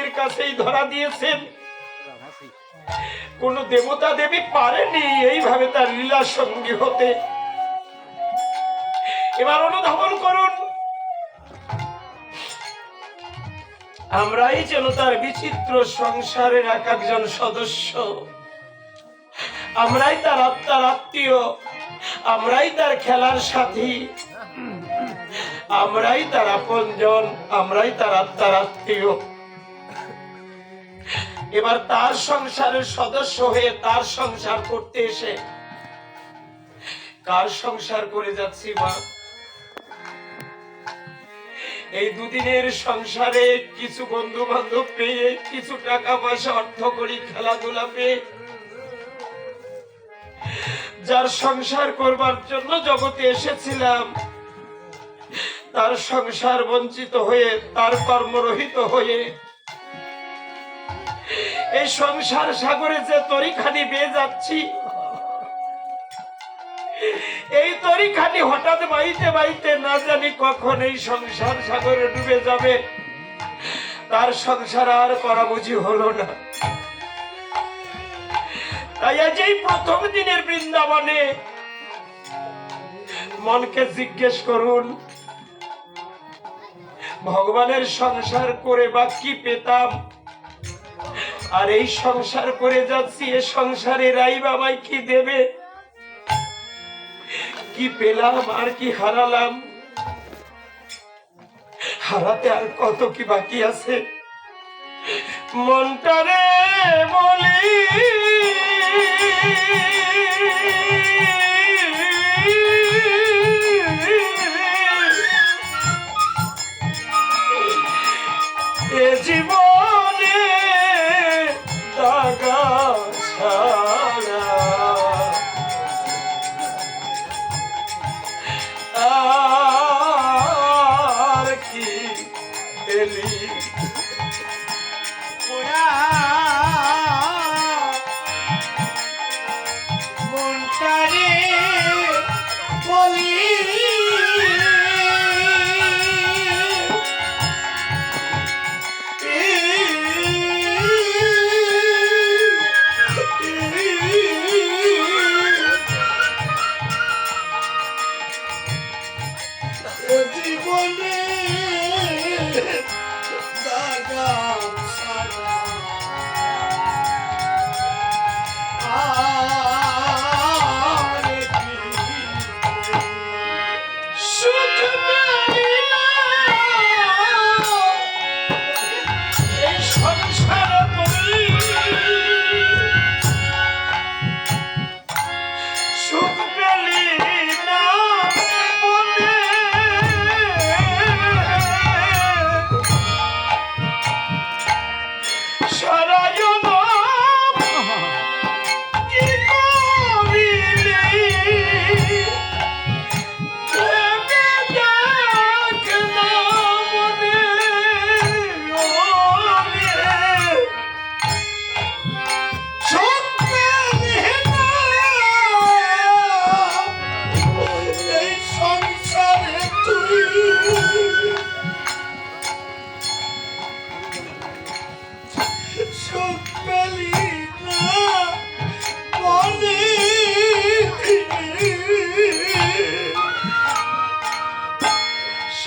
মহাদেবের কাছেই ধরা দিয়েছেন। কোন দেবতা দেবী পারেনি এইভাবে তার লীলা সঙ্গী হতে। এবার অনুধাবন করুন। আমরাই যেন তার বিচিত্র সংসারের এক একজন সদস্য। আমরাই তার আত্মার আত্মীয়। আমরাই তার খেলার সাথী। আমরাই তার আপনজন। আমরাই তার আত্মার আত্মীয়। এবার তার সংসারের সদস্য হয়ে তার সংসার করতে এসে কার সংসার করে যাচ্ছি মা? এই দুদিনের সংসারে কিছু বন্ধু বান্ধব পেয়ে, কিছু টাকা পয়সা অর্থ করি খেলাধুলা পেয়ে, যার সংসার করবার জন্য জগতে এসেছিলাম, তার সংসার বঞ্চিত হয়ে, তার কর্মরহিত হয়ে এই সংসার সাগরে যে তরিখানি বেয়ে যাচ্ছি, এই তরিখানি হঠাৎ বাইতে বাইতে না জানি কখন এই সংসার সাগরে ডুবে যাবে। তার সংসার আর করা বুঝি হলো না। তাই আজ এই প্রথম দিনের বৃন্দাবনে মনকে জিজ্ঞেস করুন, ভগবানের সংসার করে বা কি পেতাম? আর এই সংসার করে যাচ্ছি, এ সংসারে রাই বাবাই কি দেবে? কি পেলাম আর কি হারালাম? হারাতে আর কত কি বাকি আছে? মনটারে বলি। এ জীবনে should commit.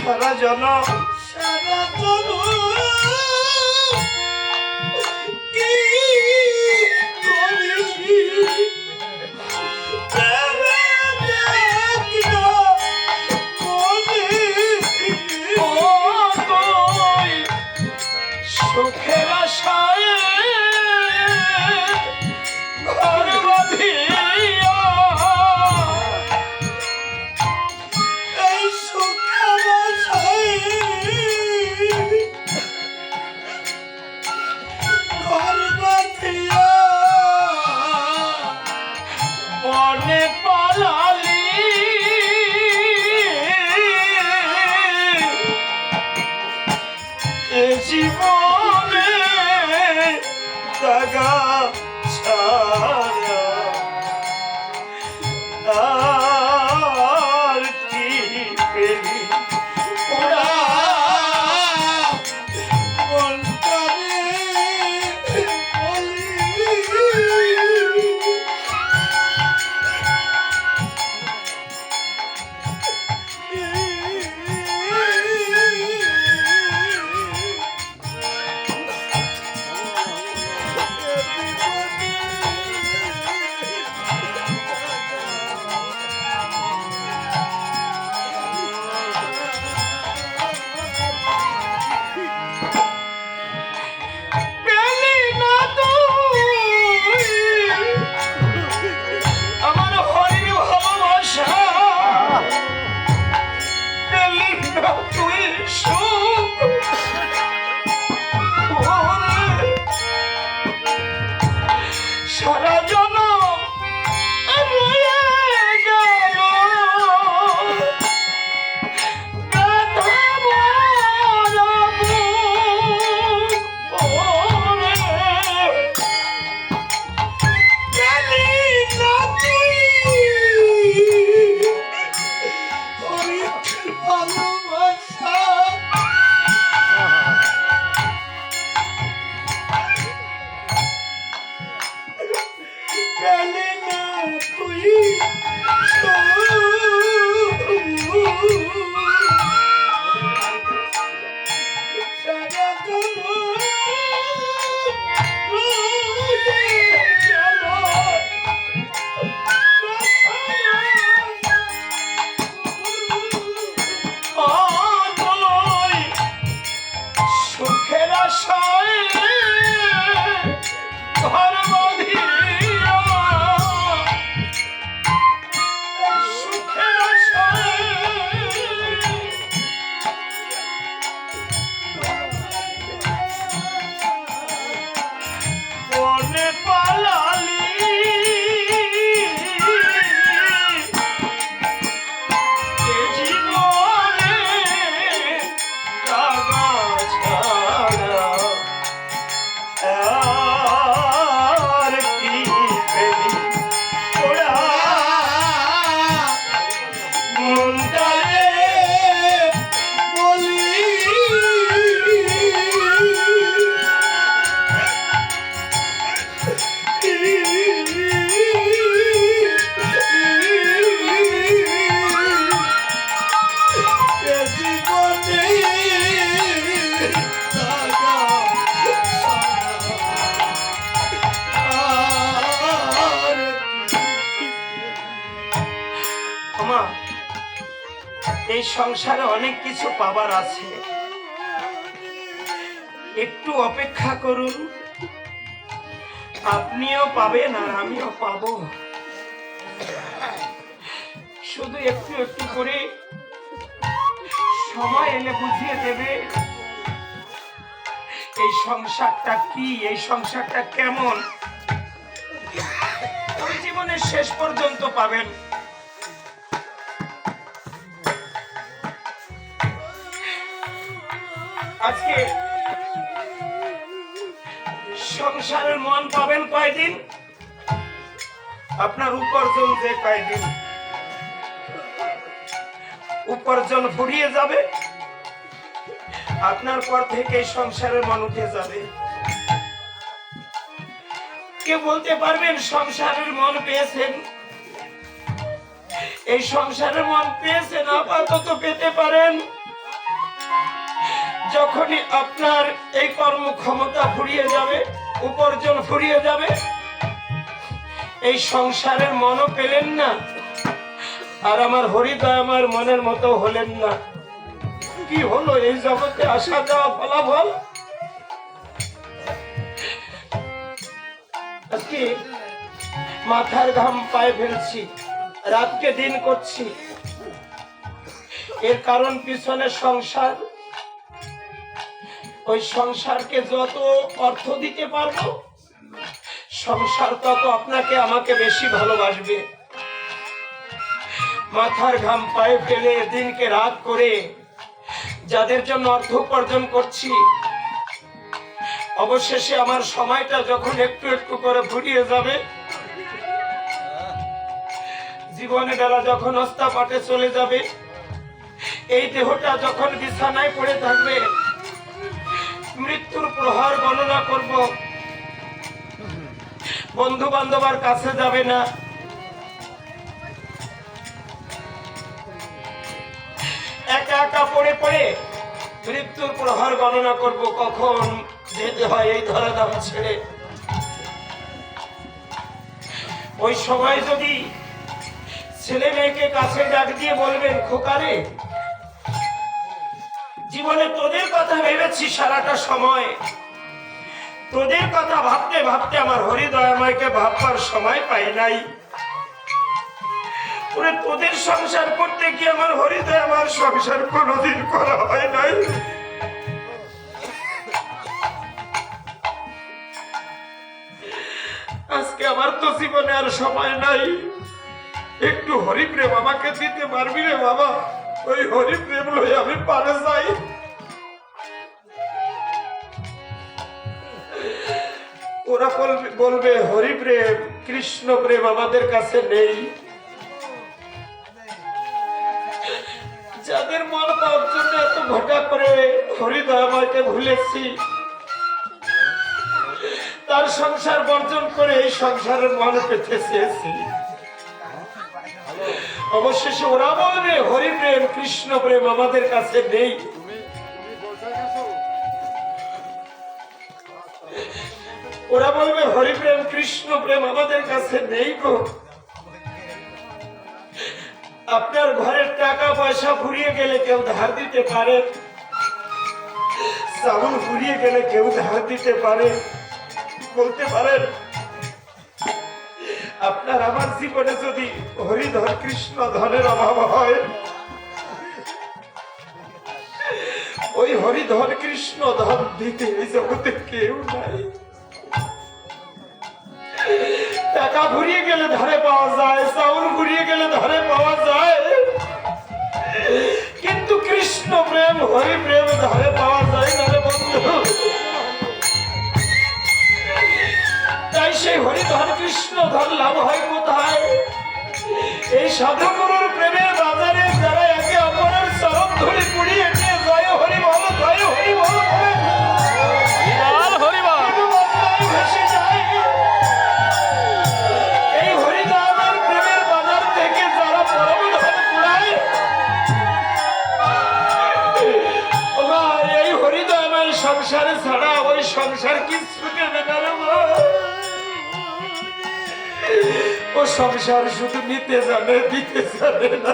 সারা জন সারা জনম। আর গেলি না তুই। সংসারে অনেক কিছু পাবার আছে। একটু অপেক্ষা করুন। আপনিও পাবেন আর আমিও পাবো। শুধু একটু একটু করে সময় এলে বুঝিয়ে দেবে এই সংসারটা কি, এই সংসারটা কেমন। জীবনের শেষ পর্যন্ত পাবেন। আজকে সংসারের মন পাবেন কয়দিন? আপনার উপার্জন যে কয়দিন? উপার্জন ফুরিয়ে যাবে, আপনার পর থেকে সংসারের মন উঠে যাবে। কে বলতে পারবেন সংসারের মন পেয়েছেন? এই সংসারের মন পেয়েছেন, আপাতত পেতে পারেন। যখনই আপনার এই কর্মক্ষমতা ফুরিয়ে যাবে, উপার্জন ফুরিয়ে যাবে, এই সংসারের মনও পেলেন না, আর আমার হৃদয় আমার মনের মতো হলেন না। কি হলো এই জগতে আসা যাওয়া ফলাফল? আজকে মাথার ঘাম পায়ে ফেলছি, রাতকে দিন করছি। এর কারণ পিছনে সংসার ওই সংসারকে যত অর্থ দিতে পারব, সংসার তত আপনাকে আমাকে বেশি ভালোবাসবে। মাথার ঘাম পায়ে ফেলে দিনকে রাত করে যাদের জন্য অর্থ উপার্জন করছি, অবশেষে আমার সময়টা যখন একটু একটু করে ফুরিয়ে যাবে, জীবনে বেলা যখন অস্তা পাটে চলে যাবে, এই দেহটা যখন বিছানায় পড়ে থাকবে মৃত্যুর প্রহার গণনা করব। বন্ধু বান্ধবার কাছে যাবে না। একা একা পড়ে পড়ে মৃত্যুর প্রহার গণনা করব। কখন যেতে হয় এই ধরাধাম ছেড়ে। ওই সময় যদি ছেলে মেয়েকে কাছে ডাক দিয়ে বলবেন খোকারে জীবনে তোদের কথা ভেবেছি সারাটা সময়। তোদের কথা ভাবতে ভাবতে আমার হরিদয়াময়কে ভাববার সময় পাই নাই। তোদের সংসার করতে গিয়ে আমার হরিদয় আমার সংসার কোনোদিন করা হয় নাই। আজকে আমার তো জীবনে আর সময় নাই। একটু হরিপ্রেম আমাকে দিতে পারবি রে বাবা? ওই হরিপ্রেম লই আমি পারে যাই। ওরা বলবে বলবে হরিপ্রেম কৃষ্ণ প্রেম আমাদের কাছে নেই। যাদের মন পাওয়ার জন্য এত ঘটা করে হরিদয় আমাকে ভুলেছি। তার সংসার বর্জন করে এই সংসারের মন পেতে চেয়েছি। অবশেষে ওরা বলবে হরি প্রেম, কৃষ্ণ প্রেম আমাদের কাছে নেই। ওরা বলবে, হরি প্রেম, কৃষ্ণ প্রেম আমাদের কাছে নেই গো। আপনার ঘরের টাকা, পয়সা ফুরিয়ে গেলে কেউ ধার দিতে পারে। চাউল ফুরিয়ে গেলে কেউ ধার দিতে পারে। বলতে পারেন আপনার আমার জীবনে যদি হরিধর কৃষ্ণ ধনের অভাব হয়, ওই হরিধর কৃষ্ণ ধন দিতে এই জগতে কেউ নাই। টাকা ঘুরিয়ে গেলে ধরে পাওয়া যায়, চাউল ঘুরিয়ে গেলে ধরে পাওয়া যায়। সংসার শুধু নিতে জানে দিতে জানে না।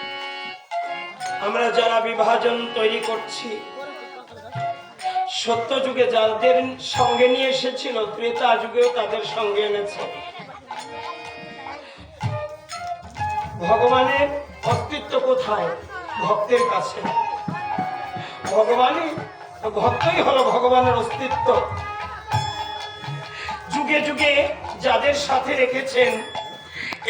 আমরা যারা বিভাজন তৈরি করছি সত্য যুগে যাদের সঙ্গে নিয়ে এসেছিল, ত্রেতা যুগেও তাদের সঙ্গে এনেছে। ভগবানের অস্তিত্ব কোথায়? ভক্তের কাছে। ভগবানই ভক্তই হলো ভগবানের অস্তিত্ব। যুগে যুগে যাদের সাথে রেখেছেন